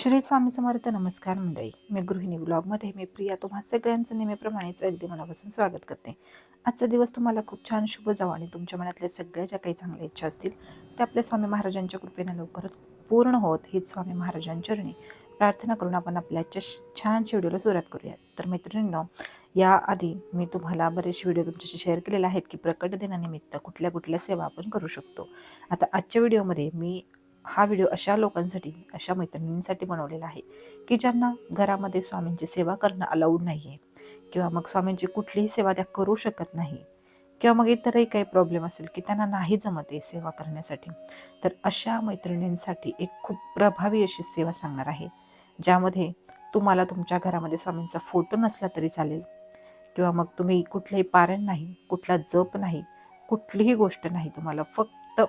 श्री स्वामी समर्थ नमस्कार मंडळी. मी गृहिणी ब्लॉगमध्ये मी प्रिया. तुम्हा सगळ्यांचं नेहमीप्रमाणेच अगदी मनापासून स्वागत करते. आजचा दिवस तुम्हाला खूप छान शुभ जावा आणि तुमच्या मनातल्या सगळ्या ज्या काही चांगल्या इच्छा असतील त्या आपल्या स्वामी महाराजांच्या कृपेने लवकरच पूर्ण होत हीच स्वामी महाराजांचरणी प्रार्थना करून आपण आपल्या आजच्या छान व्हिडिओला सुरुवात करूयात तर मैत्रिणींनो याआधी मी तुम्हाला बरेचसे व्हिडिओ तुमच्याशी शेअर केलेले आहेत की प्रकट दिनानिमित्त कुठल्या कुठल्या सेवा आपण करू शकतो. आता आजच्या व्हिडिओमध्ये मी हा व्हिडिओ अशा लोकांसाठी अशा मैत्रिणींसाठी बनवलेला आहे की ज्यांना घरामध्ये स्वामींची सेवा करणं अलाउड नाही आहे किंवा मग स्वामींची कुठलीही सेवा त्या करू शकत नाही. किंवा मग इतरही काही प्रॉब्लेम असेल की त्यांना नाही जमत आहे सेवा करण्यासाठी. तर अशा मैत्रिणींसाठी एक खूप प्रभावी अशी सेवा सांगणार आहे ज्यामध्ये तुम्हाला तुमच्या घरामध्ये स्वामींचा फोटो नसला तरी चालेल. किंवा मग तुम्ही कुठलंही पारण नाही कुठला जप नाही कुठलीही गोष्ट नाही तुम्हाला फक्त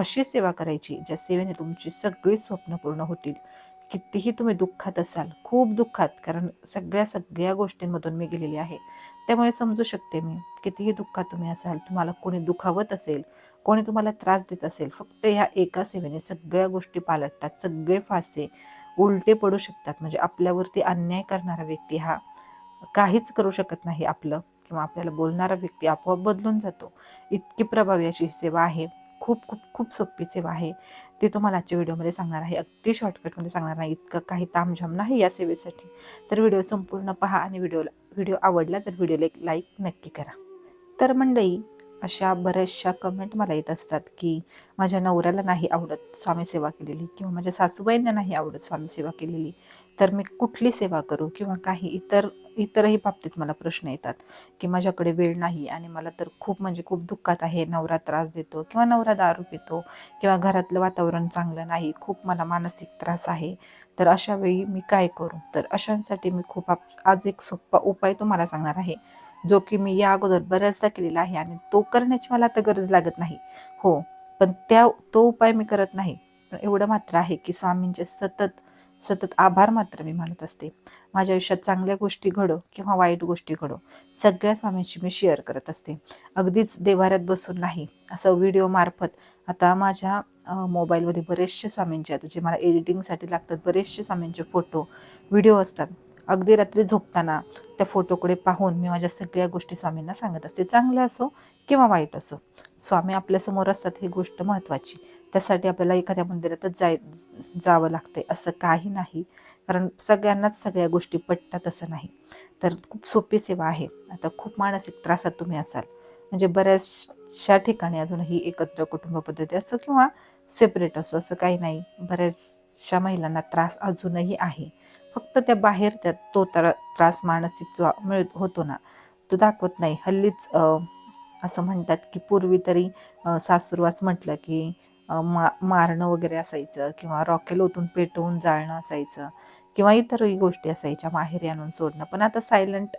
अशी सेवा करायची ज्या सेवेने तुमची सगळी स्वप्न पूर्ण होतील. कितीही तुम्ही दुःखात असाल खूप दुःखात कारण सगळ्या सगळ्या गोष्टींमधून मी गेलेली आहे. त्यामुळे समजू शकते मी कितीही दुःखात तुम्ही असाल तुम्हाला कोणी दुखावत असेल कोणी तुम्हाला त्रास देत असेल फक्त ह्या एका सेवेने सगळ्या गोष्टी पालटतात सगळे फासे उलटे पडू शकतात. म्हणजे आपल्यावरती अन्याय करणारा व्यक्ती हा काहीच करू शकत नाही आपलं किंवा आपल्याला बोलणारा व्यक्ती आपोआप बदलून जातो. इतकी प्रभावी अशी सेवा आहे. खूप खूप खूप सोपी सेवा आहे. ते तुम्हाला आजच्या व्हिडिओमध्ये सांगणार आहे. अगदी शॉर्टकटमध्ये सांगणार नाही. इतकं काही तामझाम नाही या सेवेसाठी. तर व्हिडिओ संपूर्ण पहा आणि व्हिडिओला व्हिडिओ आवडला तर व्हिडिओला एक लाईक नक्की करा. तर मंडळी अशा बऱ्याचशा कमेंट मला येत असतात की माझ्या नवऱ्याला नाही आवडत स्वामी सेवा केलेली किंवा माझ्या सासूबाईंना नाही आवडत स्वामी सेवा केलेली. तर मी कुठली सेवा करू किंवा काही इतर इतरही बाबतीत मला प्रश्न येतात की माझ्याकडे वेळ नाही आणि मला तर खूप म्हणजे खूप दुःखात आहे नवरा त्रास देतो किंवा नवरा दारू पितो किंवा घरातलं वातावरण चांगलं नाही खूप मला मानसिक त्रास आहे. तर अशा वेळी मी काय करू? तर अशांसाठी मी खूप आप- आज एक सोपा उपाय तुम्हाला सांगणार आहे. जो की मी या अगोदर बऱ्याचदा केलेला आहे आणि तो करण्याची मला आता गरज लागत नाही. हो पण त्या तो उपाय मी करत नाही. एवढं मात्र आहे की स्वामींचे सतत सतत आभार मात्र मी मानत असते. माझ्या आयुष्यात चांगल्या गोष्टी घडो किंवा वाईट गोष्टी घडो सगळ्या स्वामींची मी शेअर करत असते. अगदीच देवाऱ्यात बसून नाही असं व्हिडिओ मार्फत आता माझ्या मोबाईलवरील मोबाईलमध्ये बरेचसे स्वामींचे आता जे मला एडिटिंगसाठी लागतात बरेचसे स्वामींचे फोटो व्हिडिओ असतात. अगदी रात्री झोपताना त्या फोटोकडे पाहून मी माझ्या सगळ्या गोष्टी स्वामींना सांगत असते. चांगलं असो किंवा वाईट असो स्वामी आपल्यासमोर असतात ही गोष्ट महत्त्वाची त्यासाठी आपल्याला एखाद्या मंदिरातच जाय जावं लागतंय असं काही नाही. कारण सगळ्यांनाच सगळ्या गोष्टी पटतात असं नाही. तर खूप सोपी सेवा आहे. आता खूप मानसिक त्रासात तुम्ही असाल. म्हणजे बऱ्याचशा ठिकाणी अजूनही एकत्र कुटुंब पद्धती असो किंवा सेपरेट असो असं काही नाही. बऱ्याचशा महिलांना त्रास अजूनही आहे. फक्त त्या बाहेर त्या तो त्रास मानसिक जो मिळत होतो ना तो दाखवत नाही. हल्लीच असं म्हणतात की पूर्वी तरी सासूरवास म्हटलं की मा मारणं वगैरे असायचं किंवा रॉकेल ओतून पेटवून जाळणं असायचं किंवा इतरही गोष्टी असायच्या माहेरी आणून सोडणं. पण आता सायलंट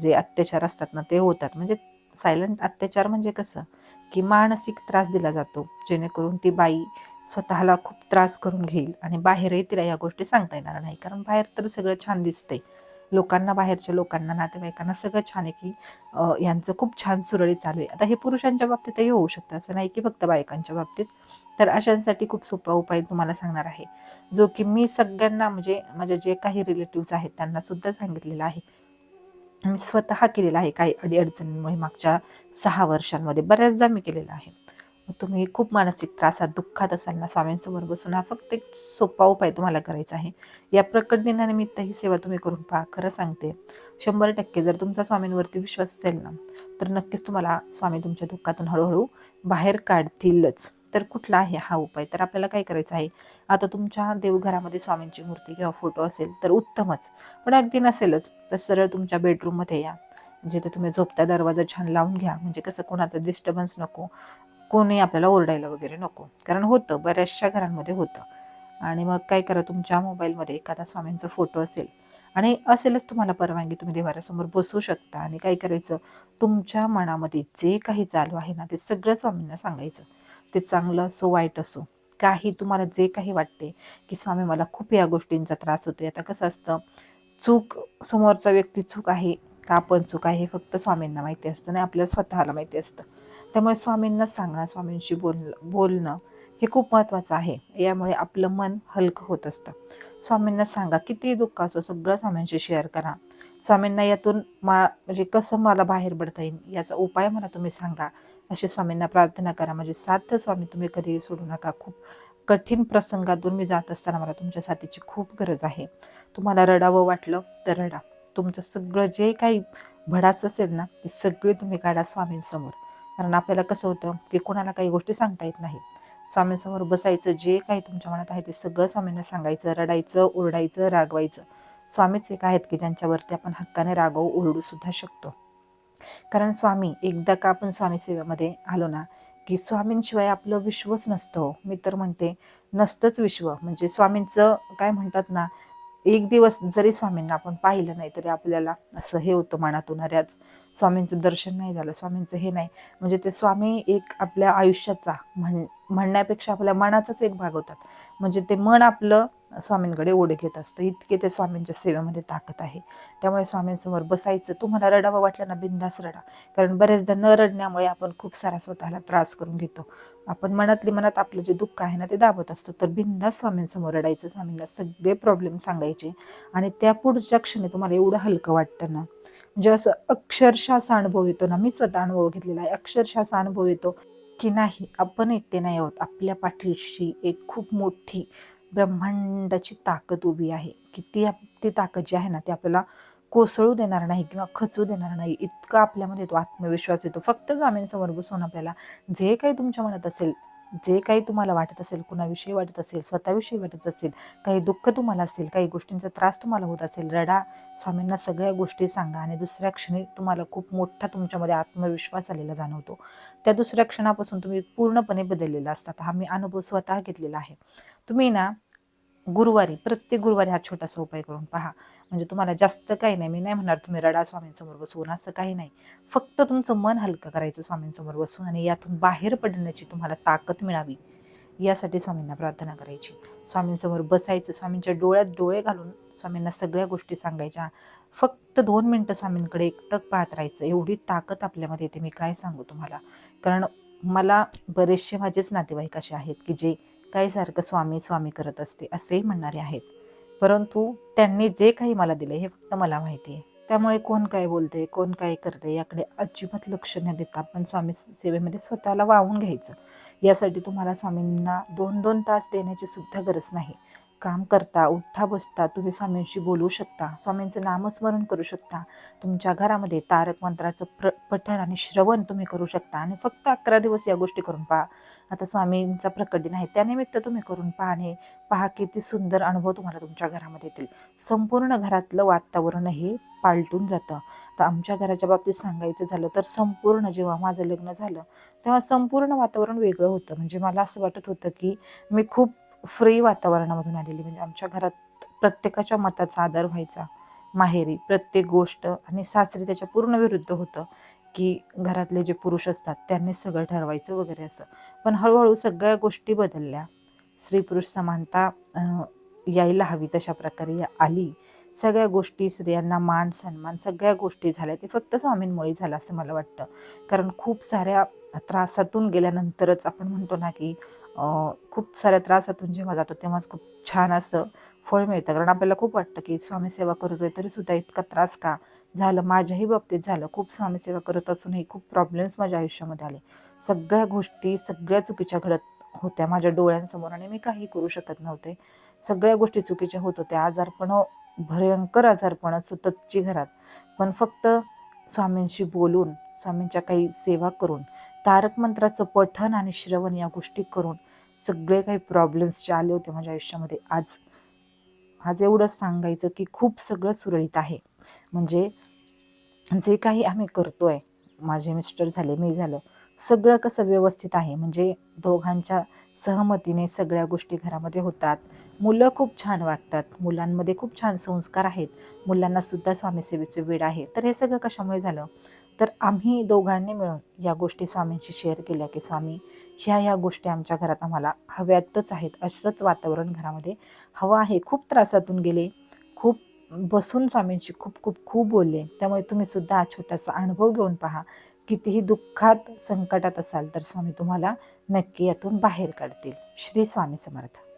जे अत्याचार असतात ना ते होतात. म्हणजे सायलंट अत्याचार म्हणजे कसं? की मानसिक त्रास दिला जातो. जेणेकरून ती बाई स्वतःला खूप त्रास करून घेईल आणि बाहेरही तिला या गोष्टी सांगता येणार नाही. कारण बाहेर तर सगळं छान दिसतंय. लोकांना बाहेरच्या लोकांना नातेवाईकांना सगळं छान आहे की यांचं खूप छान सुरळीत चालू आहे. आता हे पुरुषांच्या बाबतीतही होऊ शकतं. असं नाही की फक्त बायकांच्या बाबतीत. तर अशांसाठी खूप सोपा उपाय तुम्हाला सांगणार आहे. जो की मी सगळ्यांना म्हणजे माझे जे काही रिलेटिव्ज आहेत त्यांना सुद्धा सांगितलेलं आहे. मी स्वतः केलेला आहे काही अडीअडचणींमुळे मागच्या सहा वर्षांमध्ये. बऱ्याचदा मी केलेला आहे. तुम्ही खूप मानसिक त्रासात दुःखात असाल ना स्वामींसमोर बसून. हा फक्त एक सोपा उपाय तुम्हाला करायचा आहे. या प्रकट दिनानिमित्त ही सेवा तुम्ही करून पहा. खरं सांगते शंभर टक्के जर तुमचा स्वामींवरती विश्वास असेल ना तर नक्कीच तुम्हाला स्वामी तुमच्या दुःखातून हळूहळू बाहेर काढतीलच. तर कुठला आहे हा उपाय? तर आपल्याला काय करायचं आहे? आता तुमच्या देवघरामध्ये स्वामींची मूर्ती किंवा फोटो असेल तर उत्तमच. पण अगदी नसेलच तर सरळ तुमच्या बेडरूममध्ये या. जिथे तुम्ही झोपता दरवाजा छान लावून घ्या. म्हणजे कसं कोणाचं डिस्टर्बन्स नको. कोणी आपल्याला ओरडायला वगैरे नको. कारण होतं बऱ्याचशा घरांमध्ये होतं. आणि मग काय करा तुमच्या मोबाईलमध्ये एखादा स्वामींचा फोटो असेल आणि असेलच तुम्हाला परवानगी तुम्ही देवाऱ्यासमोर बसू शकता आणि काय करायचं तुमच्या मनामध्ये जे काही चालू आहे ना ते सगळं स्वामींना सांगायचं. ते चांगलं असो वाईट असो काही तुम्हाला जे काही वाटते की स्वामी मला खूप या गोष्टींचा त्रास होतो आता कसं असतं चूक समोरचा व्यक्ती चूक आहे का आपण चूक आहे हे फक्त स्वामींना माहिती असतं आणि आपल्याला स्वतःला माहिती असतं. त्यामुळे स्वामींना सांगणं स्वामींशी बोलणं बोलणं हे खूप महत्त्वाचं आहे. यामुळे आपलं मन हलकं होत असतं. स्वामींना सांगा किती दुःख असो सगळं स्वामींशी शेअर करा. स्वामींना यातून मा म्हणजे कसं मला बाहेर पडता येईल याचा उपाय मला तुम्ही सांगा. अशी स्वामींना प्रार्थना करा. म्हणजे साध्य स्वामी तुम्ही कधी सोडू नका. खूप कठीण प्रसंगातून मी जात असताना मला तुमच्या साथीची खूप गरज आहे. तुम्हाला रडावं वाटलं तर रडा. तुमचं सगळं जे काही भडाच असेल ना ते सगळे तुम्ही काढा स्वामींसमोर. कारण आपल्याला कसं होतं की कोणाला काही गोष्टी सांगता येत नाहीत. स्वामींसमोर बसायचं जे काही तुमच्या मनात आहे ते सगळं स्वामींना सांगायचं रडायचं ओरडायचं रागवायचं. स्वामीच एक आहेत की ज्यांच्यावरती आपण हक्काने रागवू ओरडू सुद्धा शकतो. कारण स्वामी एकदा का आपण स्वामी सेवेमध्ये आलो ना की स्वामींशिवाय आपलं विश्वच नसतं हो. मी तर म्हणते नसतंच विश्व. म्हणजे स्वामींचं काय म्हणतात ना एक दिवस जरी स्वामींना आपण पाहिलं नाही तरी आपल्याला असं हे होतं मनातून अऱ्याच स्वामींचं दर्शन नाही झालं स्वामींचं हे नाही. म्हणजे ते स्वामी एक आपल्या आयुष्याचा म्हण म्हणण्यापेक्षा आपल्या मनाचाच एक भाग होतात. म्हणजे ते मन आपलं स्वामींकडे ओढ घेत असतं. इतके ते स्वामींच्या सेवेमध्ये ताकद आहे. त्यामुळे स्वामींसमोर बसायचं तुम्हाला रडावं वाटलं ना बिंदास रडा. कारण बऱ्याचदा न रडण्यामुळे आपण खूप सारा स्वतःला त्रास करून घेतो. आपण मनातली मनात आपलं जे दुःख आहे ना ते दाबत असतो. तर बिंदास स्वामींसमोर रडायचं स्वामींना सगळे प्रॉब्लेम सांगायचे. आणि त्या पुढच्या क्षणी तुम्हाला एवढं हलकं वाटतं ना. म्हणजे असं अक्षरशः असा अनुभव येतो ना मी स्वतः अनुभव घेतलेला आहे. अक्षरशः असा अनुभव येतो की नाही आपण एकटे नाही आहोत. आपल्या पाठीशी एक खूप मोठी ब्रह्मांडाची ताकद उभी आहे. की ती ती ताकद जी आहे ना ती आपल्याला कोसळू देणार नाही किंवा खचू देणार नाही. इतका आपल्यामध्ये तो आत्मविश्वास येतो. फक्त स्वामींसमोर बसून आपल्याला जे काही तुमच्या मनात असेल जे काही तुम्हाला वाटत असेल कुणाविषयी वाटत असेल स्वतःविषयी वाटत असेल काही दुःख तुम्हाला असेल काही गोष्टींचा त्रास तुम्हाला होत असेल रडा. स्वामींना सगळ्या गोष्टी सांगा आणि दुसऱ्या क्षणी तुम्हाला खूप मोठा तुमच्यामध्ये आत्मविश्वास आलेला जाणवतो. त्या दुसऱ्या क्षणापासून तुम्ही पूर्णपणे बदललेला असतात हा मी अनुभव स्वतः घेतलेला आहे. तुम्ही ना गुरुवारी प्रत्येक गुरुवारी हा छोटासा उपाय करून पहा. म्हणजे तुम्हाला जास्त काही नाही. मी नाही म्हणणार तुम्ही रडा स्वामींसमोर बसून असं काही नाही. फक्त तुमचं मन हलकं करायचं स्वामींसमोर बसून आणि यातून बाहेर पडण्याची तुम्हाला ताकद मिळावी. यासाठी स्वामींना प्रार्थना करायची. स्वामींसमोर बसायचं स्वामींच्या डोळ्यात डोळे घालून स्वामींना सगळ्या गोष्टी सांगायच्या. फक्त दोन मिनटं स्वामींकडे एकटक पाहत राहायचं. एवढी ताकद आपल्यामध्ये येते मी काय सांगू तुम्हाला? कारण मला बरेचसे माझेच नातेवाईक असे आहेत की जे काही सारखं स्वामी स्वामी करत असते असेही म्हणणारे आहेत. परंतु त्यांनी जे काही मला दिले हे फक्त मला माहिती आहे. त्यामुळे कोण काय बोलतंय कोण काय करतंय याकडे अजिबात लक्ष न देता आपण स्वामी सेवेमध्ये स्वतःला वाहून घ्यायचं. यासाठी तुम्हाला स्वामींना दोन दोन तास देण्याची सुद्धा गरज नाही. काम करता उठता बसता तुम्ही स्वामींशी बोलू शकता स्वामींचं नामस्मरण करू शकता तुमच्या घरामध्ये तारक मंत्राचं प्र पठण आणि श्रवण तुम्ही करू शकता आणि फक्त अकरा दिवस या गोष्टी करून पहा. आता स्वामींचा प्रकटन आहे त्यानिमित्त तुम्ही करून पहा आणि पहा किती सुंदर अनुभव तुम्हाला तुमच्या घरामध्ये येतील. संपूर्ण घरातलं वातावरणही पालटून जातं. तर आमच्या घराच्या बाबतीत सांगायचं झालं तर संपूर्ण जेव्हा माझं लग्न झालं तेव्हा संपूर्ण वातावरण वेगळं होतं. म्हणजे मला असं वाटत होतं की मी खूप फ्री वातावरणामधून आलेली. म्हणजे आमच्या घरात प्रत्येकाच्या मताचा आदर व्हायचा. माहेरी प्रत्येक गोष्ट आणि सासरी त्याच्या पूर्ण विरुद्ध होतं की घरातले जे पुरुष असतात त्यांनी सगळं ठरवायचं वगैरे असं. पण हळूहळू सगळ्या गोष्टी बदलल्या. स्त्री पुरुष समानता यायला हवी तशा प्रकारे आली. सगळ्या गोष्टी स्त्रियांना मान सन्मान सगळ्या गोष्टी झाल्या. ते फक्त स्वामींमुळे झालं असं मला वाटतं. कारण खूप साऱ्या त्रासातून गेल्यानंतरच आपण म्हणतो ना की खूप साऱ्या त्रासातून जेव्हा जातो तेव्हाच खूप छान असं फळ मिळतं. कारण आपल्याला खूप वाटतं की स्वामी सेवा करतोय तरी सुद्धा इतका त्रास का झालं? माझ्याही बाबतीत झालं. खूप स्वामीसेवा करत असूनही खूप प्रॉब्लेम्स माझ्या आयुष्यामध्ये आले. सगळ्या गोष्टी सगळ्या चुकीच्या घडत होत्या माझ्या डोळ्यांसमोर आणि मी काही करू शकत नव्हते. सगळ्या गोष्टी चुकीच्या होत होत्या. आजारपण भयंकर आजारपण सततची घरात. पण फक्त स्वामींशी बोलून स्वामींच्या काही सेवा करून तारक मंत्राचं पठन आणि श्रवण या गोष्टी करून सगळे काही प्रॉब्लेम्स जे आले होते माझ्या आयुष्यामध्ये आज आज एवढंच सांगायचं की खूप सगळं सुरळीत आहे. म्हणजे जे काही आम्ही करतोय माझे मिस्टर झाले मी झालं सगळं कसं व्यवस्थित आहे. म्हणजे दोघांच्या सहमतीने सगळ्या गोष्टी घरामध्ये होतात. मुलं खूप छान वागतात. मुलांमध्ये खूप छान संस्कार आहेत. मुलांना सुद्धा स्वामीसेवेचं वेळ आहे. तर हे सगळं कशामुळे झालं? तर आम्ही दोघांनी मिळून या गोष्टी स्वामींशी शेअर केल्या की स्वामी ह्या ह्या गोष्टी आमच्या घरात आम्हाला हव्यातच आहेत. असंच वातावरण घरामध्ये हवं आहे. खूप त्रासातून गेले. खूप बसून स्वामींशी खूप खूप खूप बोलले. त्यामुळे तुम्ही सुद्धा हा छोटासा अनुभव घेऊन पहा. कितीही दुःखात संकटात असाल तर स्वामी तुम्हाला नक्की यातून बाहेर काढतील. श्री स्वामी समर्थ.